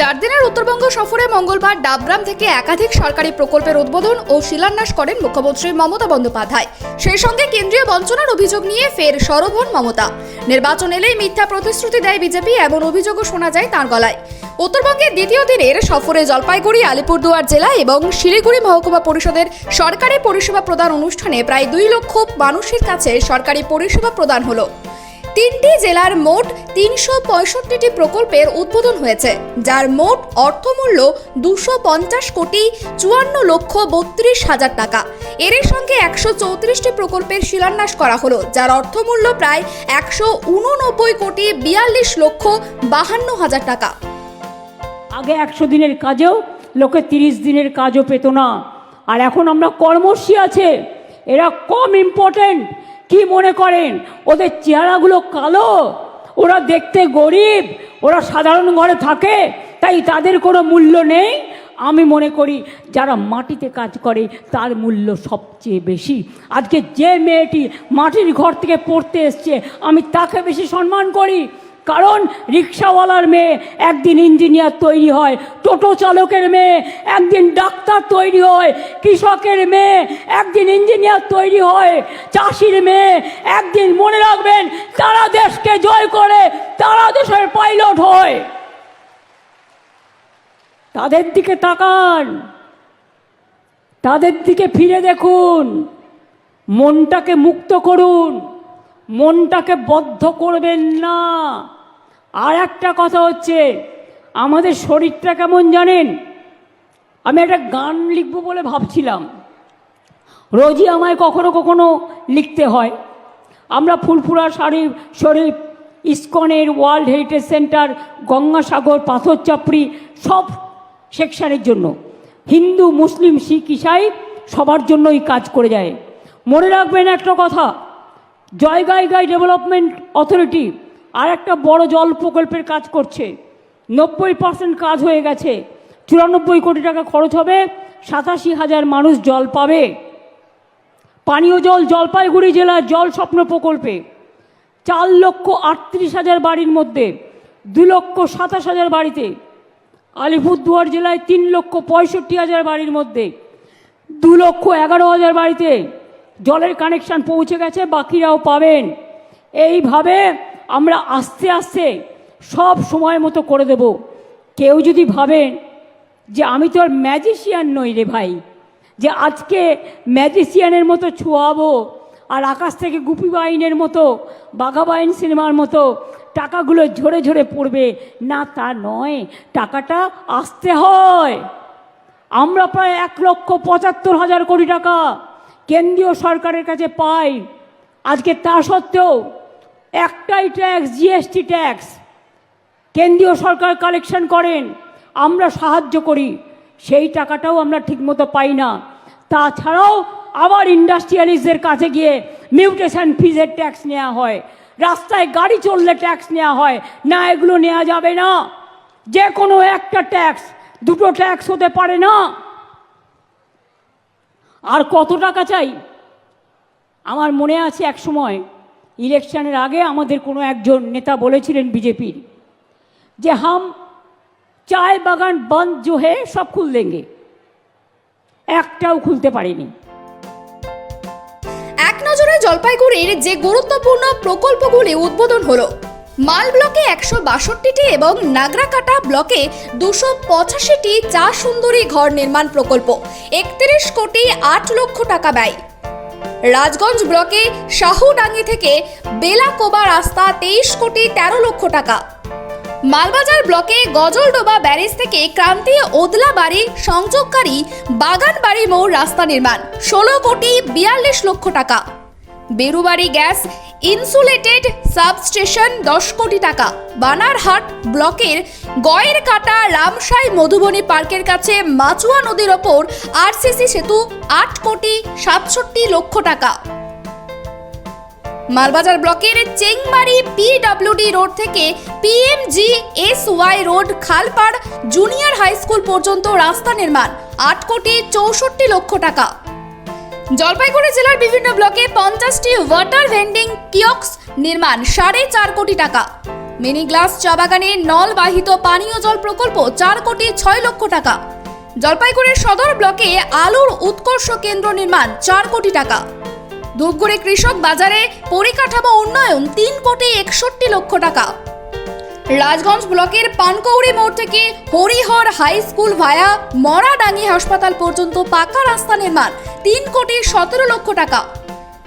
চার দিনের উত্তরবঙ্গ সফরে মঙ্গলবার ডাবগ্রাম থেকে একাধিক সরকারি প্রকল্পের উদ্বোধন ও শিলান্যাস করেন মুখ্যমন্ত্রী মমতা বন্দ্যোপাধ্যায়। সেই সঙ্গে কেন্দ্রীয় বঞ্চনার অভিযোগ নিয়ে ফের সরব হন মমতা। নির্বাচন এলেই মিথ্যা প্রতিশ্রুতি দেয় বিজেপি, এমন অভিযোগও শোনা যায় তার গলায়। উত্তরবঙ্গের দ্বিতীয় দিনের সফরে জলপাইগুড়ি, আলিপুরদুয়ার জেলা এবং শিলিগুড়ি মহকুমা পরিষদের সরকারি পরিষেবা প্রদান অনুষ্ঠানে প্রায় দুই লক্ষ মানুষের কাছে সরকারি পরিষেবা প্রদান হলো। তিনটি জেলার মোট তিনশো পঁয়ষট্টিটি প্রকল্পের উদ্বোধন হয়েছে, যার মোট অর্থমূল্য দুশো পঞ্চাশ কোটি চুয়ান্ন লক্ষ বত্রিশ হাজার টাকা। এর সঙ্গে একশো চৌত্রিশটি প্রকল্পের শিলান্যাস করা হলো, যার অর্থমূল্য প্রায় একশো উননব্বই কোটি বিয়াল্লিশ লক্ষ বাহান্ন হাজার টাকা। আগে একশো দিনের কাজেও, লোকে তিরিশ দিনের কাজও পেত না। আর এখন আমরা কর্মসী আছে, এরা কম ইম্পর্টেন্ট কি মনে করেন? ওদের চেহারাগুলো কালো। ওরা দেখতে গরিব। ওরা সাধারণ ঘরে থাকে। তাই তাদের কোনো মূল্য নেই। আমি মনে করি যারা মাটিতে কাজ করে, তার মূল্য সবচেয়ে বেশি। আজকে যে মেয়েটি মাটির ঘর থেকে পড়তে এসছে, আমি তাকে বেশি সম্মান করি। কারণ রিক্সাওয়ালার মেয়ে একদিন ইঞ্জিনিয়ার তৈরি হয়, টোটো চালকের মেয়ে একদিন ডাক্তার তৈরি হয়, কৃষকের মেয়ে একদিন ইঞ্জিনিয়ার তৈরি হয়, চাষির মেয়ে একদিন মনে রাখবেন তারা দেশকে জয় করে, তারা দেশের পাইলট হয়। তাদের দিকে তাকান, তাদের দিকে ফিরে দেখুন, মনটাকে মুক্ত করুন, মনটাকে বদ্ধ করবেন না। আর একটা কথা হচ্ছে, আমাদের শরীরটা কেমন জানেন? আমি একটা গান লিখব বলে ভাবছিলাম। রোজই আমায় কখনো কখনো লিখতে হয়। আমরা ফুলফুরা শরীফ শরীফ, ইস্কনের ওয়ার্ল্ড হেরিটেজ সেন্টার, গঙ্গাসাগর পাথর চাপড়ি সব সেকশনের জন্য। হিন্দু, মুসলিম, শিখ, ইসাই সবার জন্যই কাজ করে যায়। মনে রাখবেন একটা কথা জয়গাইগাই ডেভেলপমেন্ট অথরিটি আর একটা বড় জল প্রকল্পের কাজ করছে। নব্বই পার্সেন্ট কাজ হয়ে গেছে। চুরানব্বই কোটি টাকা খরচ হবে, সাতাশি হাজার মানুষ জল পাবে। পানীয় জল, জলপাইগুড়ি জেলার জল স্বপ্ন প্রকল্পে। চার লক্ষ আটত্রিশ হাজার বাড়ির মধ্যে, দু লক্ষ সাতাশ হাজার বাড়িতে। আলিপুরদুয়ার জেলায় তিন লক্ষ পঁয়ষট্টি হাজার বাড়ির মধ্যে, দু লক্ষ এগারো হাজার বাড়িতে জলের কানেকশন পৌঁছে গেছে, বাকিরাও পাবেন। এইভাবে আমরা আস্তে আস্তে সব সময় মতো করে দেব। কেউ যদি ভাবেন যে আমি তো আর ম্যাজিশিয়ান নই রে ভাই, যে আজকে ম্যাজিশিয়ানের মতো ছোঁয়াবো আর আকাশ থেকে গুপি বাইনের মতো বাঘাবাইন সিনেমার মতো টাকাগুলো ঝরে ঝরে পড়বে, না তা নয়, টাকাটা আসতে হয়। আমরা প্রায় এক লক্ষ পঁচাত্তর হাজার কোটি টাকা কেন্দ্রীয় সরকারের কাছে পাই। আজকে তা সত্ত্বেও একটাই ট্যাক্স জিএসটি ট্যাক্স কেন্দ্রীয় সরকার কালেকশন করেন, আমরা সাহায্য করি, সেই টাকাটাও আমরা ঠিকমতো পাই না। তাছাড়াও আবার ইন্ডাস্ট্রিয়ালিস্টদের কাছে গিয়ে মিউটেশন ফিজের ট্যাক্স নেওয়া হয়। রাস্তায় গাড়ি চললে ট্যাক্স নেওয়া হয়, না এগুলো নেওয়া যাবে না। যে কোনো একটা ট্যাক্স দুটো ট্যাক্স হতে পারে না। আর কত টাকা চাই? আমার মনে আছে এক সময় ইলেকশনের আগে আমাদের কোনো একজন নেতা বলেছিলেন বিজেপির যে, হাম চায় বাগান বন্ধ जो है সব খুল দেঙ্গে। একটাও খুলতে পারিনি। এক নজরে জলপাইগুড়ির যে গুরুত্বপূর্ণ প্রকল্পগুলি উদ্বোধন হলো, মাল ব্লকে একশো বাষট্টিটি এবং নাগরাকাটা ব্লকে দুশো পঁচাশিটি চা সুন্দরী ঘর নির্মাণ প্রকল্প, একত্রিশ কোটি আট লক্ষ টাকা ব্যয়। রাজগঞ্জ ব্লকে শাহুডাঙ্গি থেকে বেলাকোবা রাস্তা তেইশ কোটি তেরো লক্ষ টাকা। মালবাজার ব্লকে গজলডোবা ব্যারেজ থেকে ক্রান্তি ওদলা বাড়ি সংযোগকারী বাগান বাড়ি মোড় রাস্তা নির্মাণ, ষোলো কোটি বিয়াল্লিশ লক্ষ টাকা। বেরুবাড়ি গ্যাস ইনসুলেটেড সাবস্টেশন দশ কোটি টাকা। বানারহাট ব্লকের গয়ের কাটা রামসাই মধুবনী পার্কের কাছে মাচুয়া নদীর ওপর আরসিসি সেতু আট কোটি সাতষট্টি লক্ষ টাকা। মালবাজার ব্লকের চেংমারি পিডব্লিউডি রোড থেকে PMG S Y road খালপাড় junior high school পর্যন্ত রাস্তা নির্মাণ, আট কোটি চৌষট্টি লক্ষ টাকা। জলপাইগুড়ি জেলার বিভিন্ন ব্লকে পঞ্চাশটি ওয়াটার ভেন্ডিং কিয়ক্স নির্মাণ, সাড়ে চার কোটি টাকা। মিনি গ্লাস চা বাগানে নলবাহিত পানীয় জল প্রকল্প চার কোটি ছয় লক্ষ টাকা। জলপাইগুড়ির সদর ব্লকে আলুর উৎকর্ষ কেন্দ্র নির্মাণ, চার কোটি টাকা। ধূপগুড়ি কৃষক বাজারে পরিকাঠামো উন্নয়ন, তিন কোটি একষট্টি লক্ষ টাকা। রাজগঞ্জ ব্লকের পানকৌড়ি মোড় থেকে Harihar high school via Maradangi হাসপাতাল পর্যন্ত পাকা রাস্তা নির্মাণ, তিন কোটি সতেরো লক্ষ টাকা।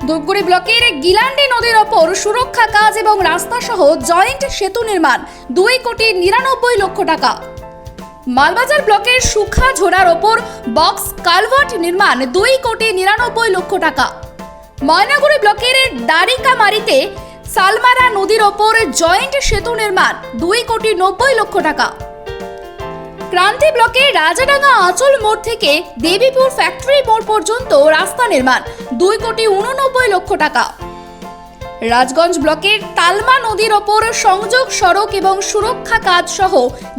ধূপগুড়ি ব্লকের গিলান্ডি নদীর ওপর সুরক্ষা কাজ এবং রাস্তা সহ জয়েন্ট সেতু নির্মাণ, দুই কোটি নিরানব্বই লক্ষ টাকা। মালবাজার ব্লকের সুখা ঝোড়ার ওপর বক্স কালভার্ট নির্মাণ, দুই কোটি নিরানব্বই লক্ষ টাকা। ময়নাগুড়ি ব্লকের দারিকামারিতে সালমারা নদীর ওপর জয়েন্ট সেতু নির্মাণ, দুই কোটি নব্বই লক্ষ টাকা। ক্রান্তি ব্লকে রাজাডাঙ্গা আঁচল মোড় থেকে দেবীপুর ফ্যাক্টরি মোড় পর্যন্ত রাস্তা নির্মাণ, দুই কোটি উননব্বই লক্ষ টাকা। রাজগঞ্জ ব্লকের তালমা নদীর ওপর সংযোগ সড়ক এবং সুরক্ষা কাজ সহ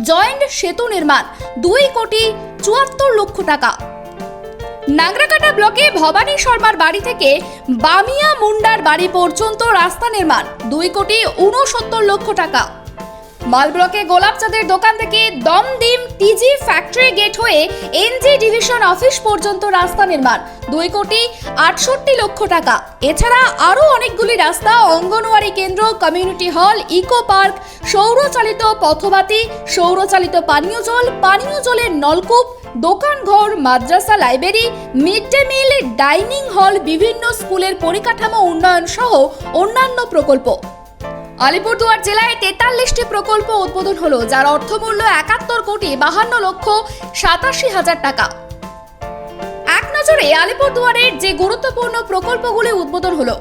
জয়েন্ট সেতু নির্মাণ, দুই কোটি চুয়াত্তর লক্ষ টাকা। নাগরাকাটা ব্লকে ভবানী শর্মার বাড়ি থেকে বামিয়া মুন্ডার বাড়ি পর্যন্ত রাস্তা নির্মাণ, দুই কোটি উনসত্তর লক্ষ টাকা। মাল ব্লকে গোলাপচাঁদের দোকান থেকে দমদিম টিজি ফ্যাক্টরি গেট হয়ে এনজি ডিভিশন অফিস পর্যন্ত রাস্তা নির্মাণ, দুই কোটি আটষট্টি লক্ষ টাকা। এছাড়া আরও অনেকগুলি রাস্তা, অঙ্গনওয়াড়ি কেন্দ্র, কমিউনিটি হল, ইকো পার্ক, সৌরচালিত পথবাতি, সৌরচালিত পানীয় জল, পানীয় জলের নলকূপ দোকানঘর মাদ্রাসা library mid day meal, dining hall, বিভিন্ন স্কুলের পরিকাঠামো উন্নয়ন সহ অন্যান্য প্রকল্প। আলিপুরদুয়ার জেলায় তেতাল্লিশটি প্রকল্প উদ্বোধন হলো, যার অর্থমূল্য একাত্তর কোটি বাহান্ন লক্ষ সাতাশি হাজার টাকা। এক নজরে আলিপুরদুয়ারের যে গুরুত্বপূর্ণ প্রকল্পগুলি উদ্বোধন হলো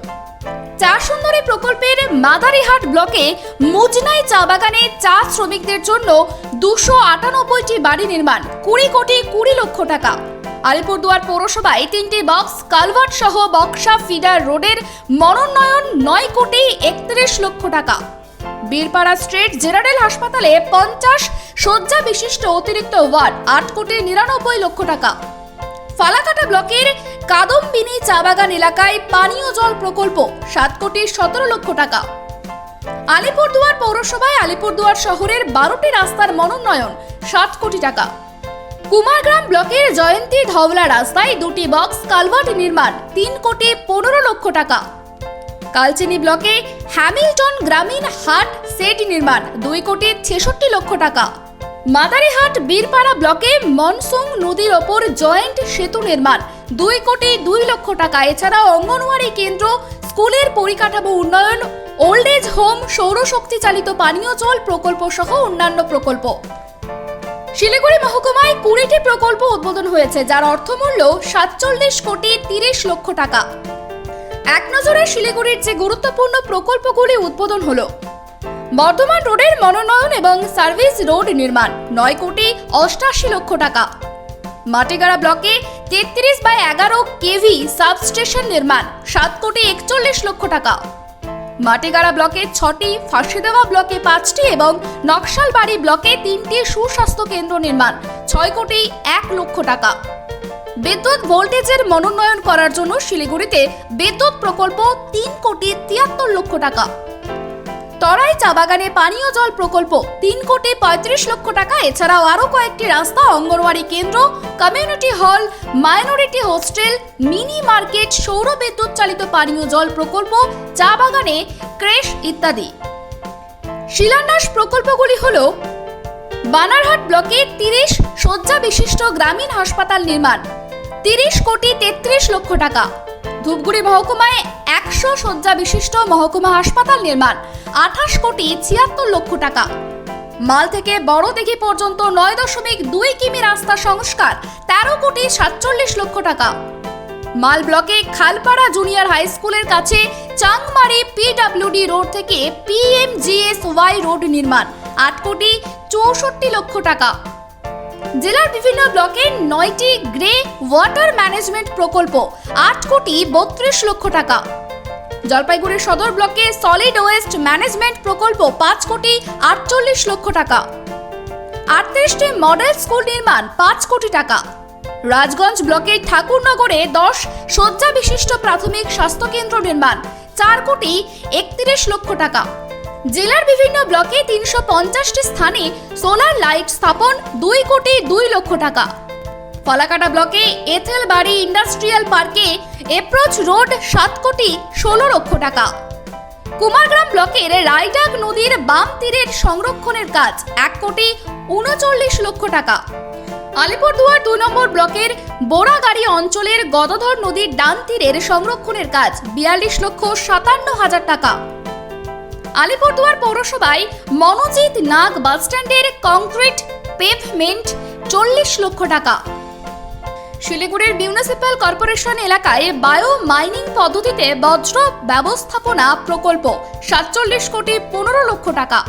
চা সুন্দরী প্রকল্পের মাদারিহাট ব্লকে মুজনাই চা বাগানে চা শ্রমিকদের জন্য দুশো আটানব্বইটি বাড়ি নির্মাণ, কুড়ি কোটি কুড়ি লক্ষ টাকা। আলিপুরদুয়ার পৌরসভায় তিনটি বক্স কালভার্ট সহ বক্সা ফিডার রোডের মনোন্নয়ন নয় কোটি একত্রিশ লক্ষ টাকা। বীরপাড়া স্ট্রিট জেনারেল হাসপাতালে পঞ্চাশ শয্যা বিশিষ্ট অতিরিক্ত ওয়ার্ড আট কোটি নিরানব্বই লক্ষ টাকা। ফালাকাটা ব্লকের কাদম্বিনী চা বাগান এলাকায় পানীয় জল প্রকল্প, সাত কোটি সতেরো লক্ষ টাকা। আলিপুরদুয়ার পৌরসভায় আলিপুরদুয়ার শহরের বারোটি রাস্তার মনোন্নয়ন ষাট কোটি টাকা। কুমারগ্রাম ব্লকের জয়ন্তী ধওলা রাস্তায় দুটি বক্স কালভার্ট নির্মাণ, তিন কোটি পনেরো লক্ষ টাকা। কালচিনি ব্লকে হ্যামিল্টন গ্রামীণ হাট সেট নির্মাণ, দুই কোটি ছেষট্টি লক্ষ টাকা। মাদারিহাট বীরপাড়া ব্লকে মনসুং নদীর ওপর জয়েন্ট সেতু নির্মাণ। দুই কোটি দুই লক্ষ টাকা। এছাড়া অঙ্গনওয়াড়ি কেন্দ্র, স্কুলের পরিকাঠামো উন্নয়ন ওল্ড এজ হোম সৌরশক্তি চালিত পানীয় জল প্রকল্প সহ অন্যান্য প্রকল্প। শিলিগুড়ি মহকুমায় কুড়িটি প্রকল্প উদ্বোধন হয়েছে, যার অর্থমূল্য সাতচল্লিশ কোটি তিরিশ লক্ষ টাকা। এক নজরে শিলিগুড়ির যে গুরুত্বপূর্ণ প্রকল্পগুলি উদ্বোধন হলো বর্ধমান রোডের মনোনয়ন এবং সার্ভিস রোড নির্মাণ, নয় কোটি অষ্টাশি লক্ষ টাকা। মাটিগাড়া ব্লকে তেত্রিশ বাই এগারো কেভি সাবস্টেশন নির্মাণ, সাত কোটি একচল্লিশ লক্ষ টাকা। মাটিগাড়া ব্লকে ছটি ফাঁসিদেওয়া ব্লকে পাঁচটি এবং নকশালবাড়ি ব্লকে তিনটি সুস্বাস্থ্য কেন্দ্র নির্মাণ, ছয় কোটি এক লক্ষ টাকা। বিদ্যুৎ ভোল্টেজের মনোনয়ন করার জন্য শিলিগুড়িতে বিদ্যুৎ প্রকল্প তিন কোটি তিয়াত্তর লক্ষ টাকা। তরাই চা বাগানে পানীয় জল প্রকল্প। তিন কোটি পঁয়ত্রিশ লক্ষ টাকা, এছাড়াও আরও কয়েকটি রাস্তা, অঙ্গনওয়াড়ি কেন্দ্র community hall minority hostel mini market সৌর বিদ্যুৎ চালিত পানীয় জল প্রকল্প, চা বাগানে ক্রেশ ইত্যাদি। শিলান্যাস প্রকল্পগুলি হল, বানারহাট ব্লকে তিরিশ শয্যা বিশিষ্ট গ্রামীণ হাসপাতাল নির্মাণ, তিরিশ কোটি তেত্রিশ লক্ষ টাকা। ধূপগুড়ি মহকুমায় একশো শয্যা বিশিষ্ট মহকুমা হাসপাতাল নির্মাণ, আঠাশ কোটি ছিয়াত্তর লক্ষ টাকা। মাল থেকে বড় দিঘি পর্যন্ত নয় দশমিক দুই কিমি রাস্তা সংস্কার, তেরো কোটি সাতচল্লিশ লক্ষ টাকা। মাল ব্লকে খালপাড়া জুনিয়র হাই স্কুলের কাছে চাংমারি পিডব্লিউডি রোড থেকে পিএমজিএস ওয়াই রোড নির্মাণ, আট কোটি চৌষট্টি লক্ষ টাকা। জেলার বিভিন্ন ব্লকে নয়টি গ্রে ওয়াটার ম্যানেজমেন্ট প্রকল্প, আট কোটি বত্রিশ লক্ষ টাকা। জলপাইগুড়ি সদর ব্লকে সলিড ওয়েস্ট ম্যানেজমেন্ট প্রকল্প, পাঁচ কোটি আটচল্লিশ লক্ষ টাকা। আটত্রিশটি মডেল স্কুল নির্মাণ, পাঁচ কোটি টাকা। রাজগঞ্জ ব্লকের ঠাকুরনগরে দশ শয্যা বিশিষ্ট প্রাথমিক স্বাস্থ্যকেন্দ্র নির্মাণ, চার কোটি একত্রিশ লক্ষ টাকা। জেলার বিভিন্ন ব্লকে তিনশো পঞ্চাশটি স্থানে সোলার লাইট স্থাপন দুই কোটি দুই লক্ষ টাকা। ফলাকাটা ব্লকে এথেল বাড়ি ইন্ডাস্ট্রিয়াল পার্কে এপ্রোচ রোড সাত কোটি ষোলো লক্ষ টাকা। কুমারগ্রাম ব্লকের রায়ডাক নদীর বাম তীরের সংরক্ষণের কাজ এক কোটি উনচল্লিশ লক্ষ টাকা। আলিপুরদুয়ার দুই নম্বর ব্লকের বোরাগাড়ি অঞ্চলের গদাধর নদীর ডান তীরের সংরক্ষণের কাজ বিয়াল্লিশ লক্ষ সাতান্ন হাজার টাকা। আলিপুরদুয়ার পৌরসভায় মনোজিৎ নাগ বাসস্ট্যান্ডের কংক্রিট পেভমেন্ট চল্লিশ লক্ষ টাকা। শিলিগুড়ির মিউনিসিপ্যাল কর্পোরেশন এলাকায় বায়ো মাইনিং পদ্ধতিতে বজ্র ব্যবস্থাপনা প্রকল্প, সাতচল্লিশ কোটি পনেরো লক্ষ টাকা।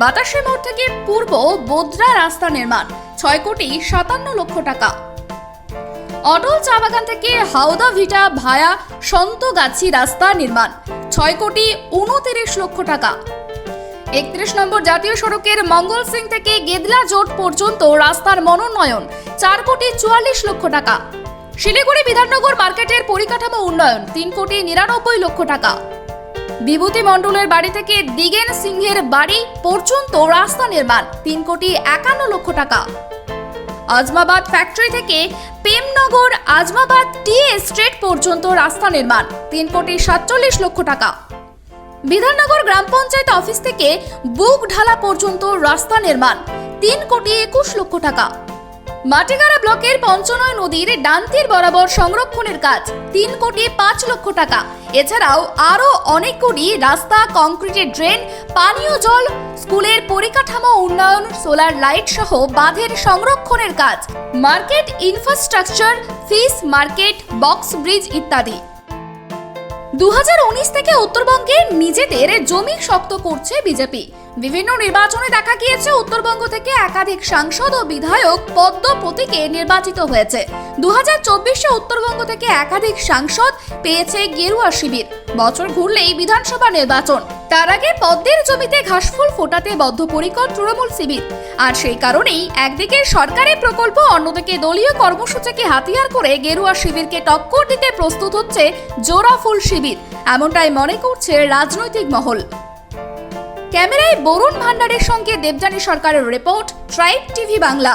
বাতাসে মোড় থেকে পূর্ব বোদ্রা রাস্তা নির্মাণ, ছয় কোটি সাতান্ন লক্ষ টাকা। অটল চা বাগান থেকে হাওদা ভিটা ভায়া সন্তগাছি রাস্তা নির্মাণ। ছয় কোটি উনতিরিশ লক্ষ টাকা। একত্রিশ নম্বর জাতীয় সড়কের মঙ্গল সিং থেকে গেদলা জোট পর্যন্ত রাস্তার মনোনয়ন, চার কোটি চুয়াল্লিশ লক্ষ টাকা। শিলিগুড়ি বিধাননগর মার্কেটের পরিকাঠামো উন্নয়ন, তিন কোটি নিরানব্বই লক্ষ টাকা। বিভূতি মণ্ডলের বাড়ি থেকে দিগেন সিংহের বাড়ি পর্যন্ত রাস্তা নির্মাণ, তিন কোটি একান্ন লক্ষ টাকা। আজমাবাদ ফ্যাক্টরি থেকে প্রেমনগর আজমাবাদ টি এস্টেট পর্যন্ত রাস্তা নির্মাণ। তিন কোটি সাতচল্লিশ লক্ষ টাকা। বিধাননগর গ্রাম পঞ্চায়েত অফিস থেকে বুক ঢালা পর্যন্ত রাস্তা নির্মাণ। তিন কোটি একুশ লক্ষ টাকা। মাটিগাড়া ব্লকের পঞ্চনয় নদীর ডান তীর বরাবর সংরক্ষণের কাজ। তিন কোটি পাঁচ লক্ষ টাকা। এছাড়াও আরও অনেক কোটি রাস্তা, কংক্রিটের ড্রেন, পানীয় জল, স্কুলের পরিকাঠামো উন্নয়ন, সোলার লাইট সহ বাঁধের সংরক্ষণের কাজ। Market, infrastructure, fish market, box bridge ইত্যাদি। দু হাজার উনিশ থেকে উত্তরবঙ্গে নিজেদের জমি শক্ত করছে বিজেপি। বিভিন্ন নির্বাচনে দেখা গিয়েছে, উত্তরবঙ্গ থেকে একাধিক সাংসদ ও বিধায়ক পদ্ম প্রতীকে নির্বাচিত হয়েছে। দু হাজার উত্তরবঙ্গ থেকে একাধিক সাংসদ পেয়েছে গেরুয়া শিবির। বছর ঘুরলেই বিধানসভা নির্বাচন। তার আগে পদ্মের জমিতে ঘাসফুল ফোটাতে বদ্ধপরিকর তৃণমূল শিবির। আর সেই কারণেই একদিকে সরকারের প্রকল্প, অন্যদিকে দলীয় কর্মসূচিকে হাতিয়ার করে গেরুয়া শিবিরকে টক্কর দিতে প্রস্তুত হচ্ছে জোড়া ফুল শিবির। এমনটাই মনে করছে রাজনৈতিক মহল। ক্যামেরায় বরুণ ভান্ডারের সঙ্গে দেবযানী সরকারের রিপোর্ট, ট্রাইব টিভি বাংলা।